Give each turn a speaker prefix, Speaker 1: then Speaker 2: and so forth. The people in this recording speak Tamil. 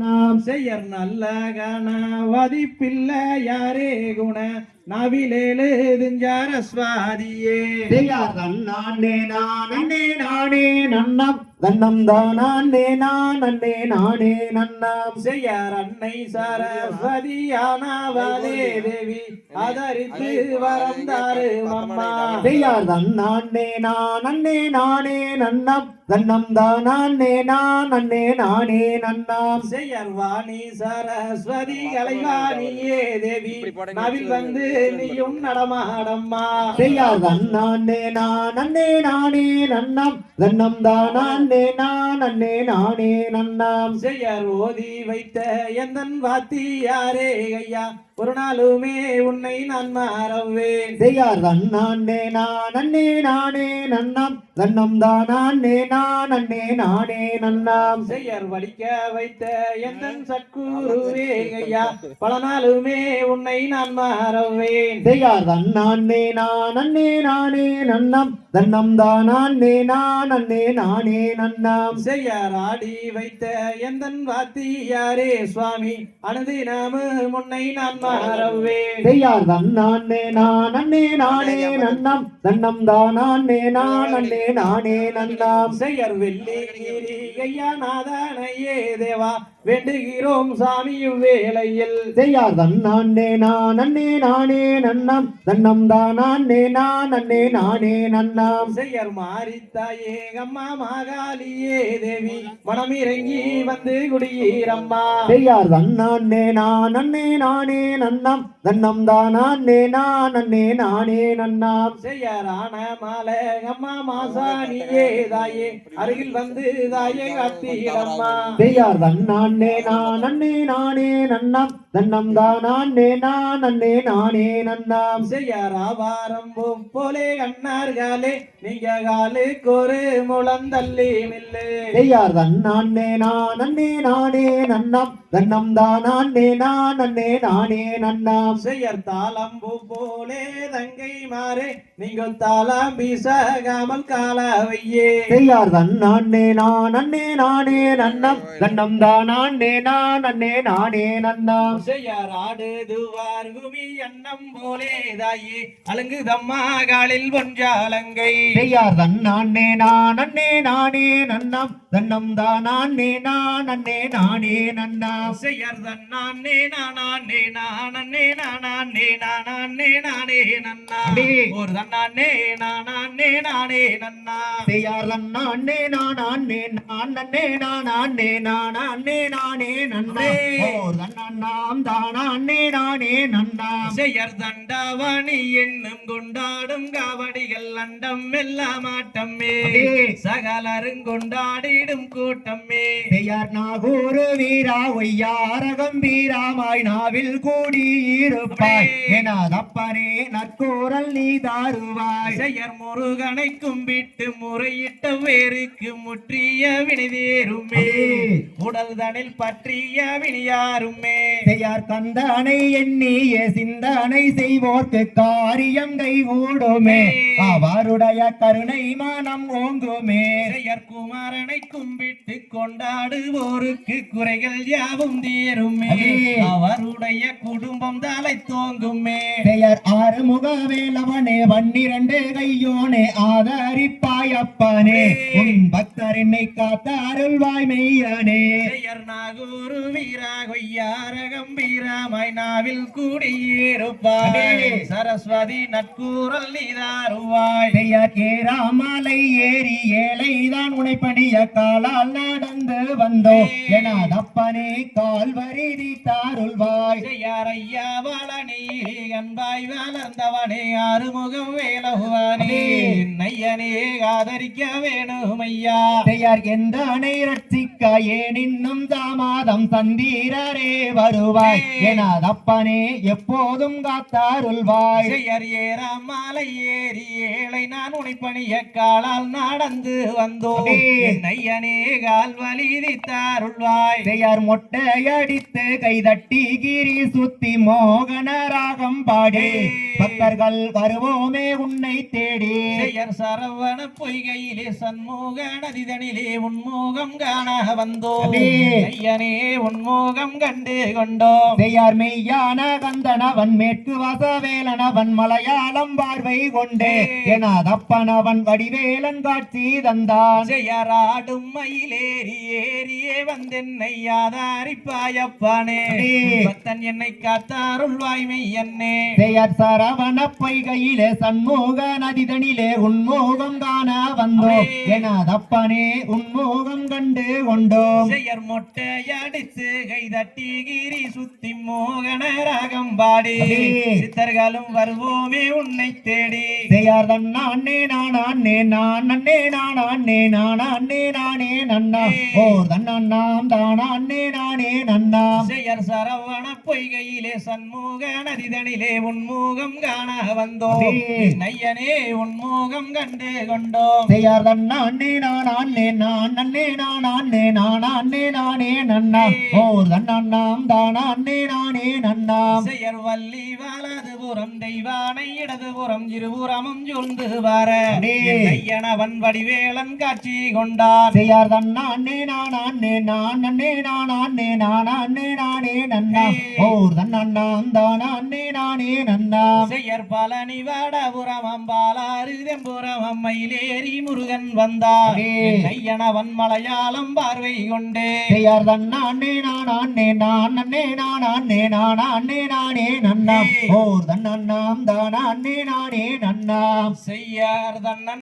Speaker 1: நாம்
Speaker 2: செய்யர் நல்ல கணவதிப்பில்லை யாரே குண நவிலேழுதுஞ்சார சுவாதியே
Speaker 1: செய்யார் தன்னானே நான் நானே நன்னம் தன்னம் தானே நான் அண்ணே நானே நன்னாம்.
Speaker 2: செய்யார் அன்னை சரஸ்வதியானவளே தேவி அதரித்து வரம் தாரு அம்மா.
Speaker 1: செய்யார் தன்னானே நான் அண்ணே நானே நன்னம். தன்னம் தானே நான் அண்ணே நானே நன்னாம்.
Speaker 2: செய்யர் வாணி சரஸ்வதி கலைவாணியே தேவி. நவில் வந்து நீயும் நடமாடம்மா.
Speaker 1: செய்யார் தன்னானே நான் அண்ணே நானே நன்னம். தன்னம் தானே நான் அண்ணே நானே நன்னாம்.
Speaker 2: செய்யர் ஓதி வைத்த எந்தன் வாத்தியாரே ஐயா? ஒரு நாளுமே உன்னை நான் மாறவேன்
Speaker 1: செய்யார் தன்னானே நான் அண்ணே நானே நன்னம். தன்னம் தானே நான் அண்ணே நானே நன்னாம்.
Speaker 2: செய்யர் வலிக்க வைத்த எந்தன் சட்குருவே ஐயா? பல நாளுமே உன்னை நான் மாறவேன்
Speaker 1: செய்யார் தன்னானே நான் அண்ணே நானே நன்னம். தன்னம் தானே நான் அண்ணே நானே நன்னாம்.
Speaker 2: செய்யர் ஆடி வைத்த எந்தன் வாத்தியாரே சுவாமி? அனுதினமு முன்னை நான் மாறவேன்
Speaker 1: செய்யார் தன்னானே நான் அண்ணே நானே நன்னம். தன்னம் தானே நான் அண்ணே நானே நன்னாம்.
Speaker 2: செய்யர் வெள்ளிகிரி ஐயா நாதனையே தேவா வேண்டுகிறோம் சாமி வேளையில்
Speaker 1: செய்யார் தன்னானே நான் அண்ணே நானே நன்னம். தன்னம் தானே நான் அண்ணே நானே நன்னாம்.
Speaker 2: செய்யர் மாரித்தாயே அம்மா மாகாளியே தேவி மனமிறங்கி வந்து குடியீரம்மா.
Speaker 1: செய்யார் தன்னானே நான் அண்ணே நானே நன்னம். தன்னம் தானே நான் அண்ணே நானே நன்னாம்.
Speaker 2: செய்யரான மாலை அம்மா மாசாணியே தாயே அருகில் வந்து தாயே காத்தீரம்மா
Speaker 1: செய்யார் தன்னானே நான் அண்ணே நானே நன்னம். தன்னம் தானே நான் அண்ணே நானே நன்னாம்.
Speaker 2: செய்யர் ஆவாரம் போலே கண்ணார்களே நீங்க காலுக்கு ஒரு முழந்தள்ளி நில்லு
Speaker 1: செய்யார் தன்னானே நான் அண்ணே நானே நன்னம். தன்னம் தானே நான் அண்ணே நானே நன்னாம்.
Speaker 2: செய்யர் தாளம்பூ போலே தங்கை மாறே நீங்கள் தாளம் வீசகாமல் கால வையே.
Speaker 1: செய்யார் தன்னானே நான் அண்ணே நானே நன்னம். தன்னம் தானே நான் அண்ணே நானே நன்னாம்.
Speaker 2: செய்யார் ஆடுதுவார் குமி அன்னம் போலே தாயே அலங்குதம்மா காலில் பொஞ்சாலங்கை
Speaker 1: செய்யார் தன்னானே நான் அண்ணே நானே நன்னம் தன்னம் தானே நான் அண்ணே நானே நன்னாம்.
Speaker 2: செய்யர் தன்னானே நானே நானே நானே நானே நானே நன்னா. ஒரு தன்னானே நானே நானே நன்னா.
Speaker 1: செய்யார் தன்னானே நான் நான் நான் நான் நானே நன்னே. ஓர் தன்னாம் தானே நானே நன்னாம்
Speaker 2: செய்யர் தண்டாவணி என்னும் கொண்டாடும் காவடிகள் அண்டம் எல்லாம் ஆட்டமே.
Speaker 1: அடே.
Speaker 2: கொண்டாடிடும் கூட்டமே.
Speaker 1: செய்யார் நாகூர் வீரா ஒய்யார கம்பீராமாய் நாவில் கூடியிருப்பாய். எனதப்பனே நற்கூறல் நீ தாருவாய்.
Speaker 2: செய்யர் முருகனை கும்பிட்டு முறையிட்ட வேருக்கு முற்றிய வினிதேருமே உடல் தனில் பற்றிய வினியாருமே
Speaker 1: செய்யார் தந்தனை எண்ணிய சிந்தனை செய்வோர்க்கு காரியம் கைகூடுமே. அவருடைய கருணை மனம் ஓங்குமே.
Speaker 2: குமாரனை கும்பிட்டு கொண்டாடுவோருக்கு குறைகள் யாவும் தீருமே. அவருடைய குடும்பம் தலை தோங்குமே.
Speaker 1: பெயர் ஆறுமுக வேலவனே வன்னிரண்டு கையோனே ஆதரிப்பாய் அப்பனே. உன் பக்தர் என்னை காத்த அருள்வாய் மெய்யனே.
Speaker 2: செய்யர் நாகூரு வீரா கொய்யார கம்பீரமாய் நாவில் கூடியிருப்பாய். சரஸ்வதி நட்கூரல் நீதாருவாய்
Speaker 1: பெயர் ஏறாமலை ஏறி ஏழைதான் உனைப்படிய காலால் நடந்து வந்தோ. எனதப்பனே கால் வரிதி தாருள்வாய்
Speaker 2: செய்யார் ஐயா வாழனே அன்பாய் வளர்ந்தவனே ஆறுமுகம் வேலகுவானே. நையனே ஆதரிக்க வேணும் ஐயா
Speaker 1: பெயர் எந்த அணை ரட்சிக்க ஏன் இன்னும் தாமாதம் தந்தீரரே வருவாய். எனதப்பனே எப்போதும் காத்தாருள்வாய்.
Speaker 2: செய்யர் ஏறாம் மாலை ஏறி ஏழை நான் உனைப்பணிய காலால் நடந்து வந்தோம் ஐயனே கால் வலிதித்தாருள்வாய்
Speaker 1: பெயர் மொட்டையடித்து கைதட்டி கிரி சுத்தி மோகன ராகம் பாடி. பக்தர்கள் வருவோமே உன்னை தேடி.
Speaker 2: சரவண பொய்கையிலே சண்முக நதிதனிலே உன்மோகம் காண வந்தோம். ஐயனே உன்மோகம் கண்டு கொண்டோம்.
Speaker 1: பெயர் மெய்யான கந்தனவன் மேற்கு வசவேலனவன் மலையாளம் பார்வை கொண்டே. எனதப்பனவன் வடிவேலன் காட்சி தந்தான்.
Speaker 2: செய்யராடும் மயிலேறி ஏறியே வந்தென்னை யாதாரிப்பாயப்பானே
Speaker 1: அடே.
Speaker 2: பக்தன் என்னை காத்தாருள்வாய் மெய்யன்னே
Speaker 1: பெயர் சரவண பொய்கையிலே சண்முக நதிதனிலே உன்மோகம் காண வந்தோம். எனதப்பனே உன்மோகம் கண்டு கொண்டோம்
Speaker 2: செய்யர் மொட்டையடித்து கை தட்டி கிரி சுத்தி மோகன ராகம் பாடி. சித்தர்களும் வருவோமே உன்னை தேடி
Speaker 1: பெயர் தன்னானே நானே நான் நன்னே நானே நானே நானே நன்னா. ஓர் தன்னாம் தானே நானே நன்னாம்
Speaker 2: செய்யர் சரவண பொய்கையிலே சண்முக நதிதனிலே உன்மூகம் காண வந்தோம். நையனே உன்மூகம் கண்டு கொண்டோம்.
Speaker 1: பெயர் தன்னானே நானே நான் நன்னே நானே நானே நானே நன்னா. ஓர் தன்னாம் தானே நானே நன்னாம்
Speaker 2: செய்யர் வள்ளி வலதுபுறம் தெய்வானை இடதுபுறம் இருபுறமும் சூழ்ந்து வர.
Speaker 1: அடே.
Speaker 2: ஐயனவன் வடிவேலன் காட்சி கொண்டான்
Speaker 1: பெயர் தன்னானே நானே நான் நன்னே நானே நானே நானே நன்னா. ஓர் தானே நானே
Speaker 2: செய்யர் பழனி வடபுறம் அம்பாலாறு அம்மையிலேறி முருகன் வந்தார்.
Speaker 1: அடே.
Speaker 2: ஐயனவன் மலையாளம் பார்வை கொண்டே.
Speaker 1: பெயர் தன்னானே நானே நானே நானே நானே நானே நன்னாம் ஓர் தானே நானே நன்னாம்
Speaker 2: செய்யார் தன்னன்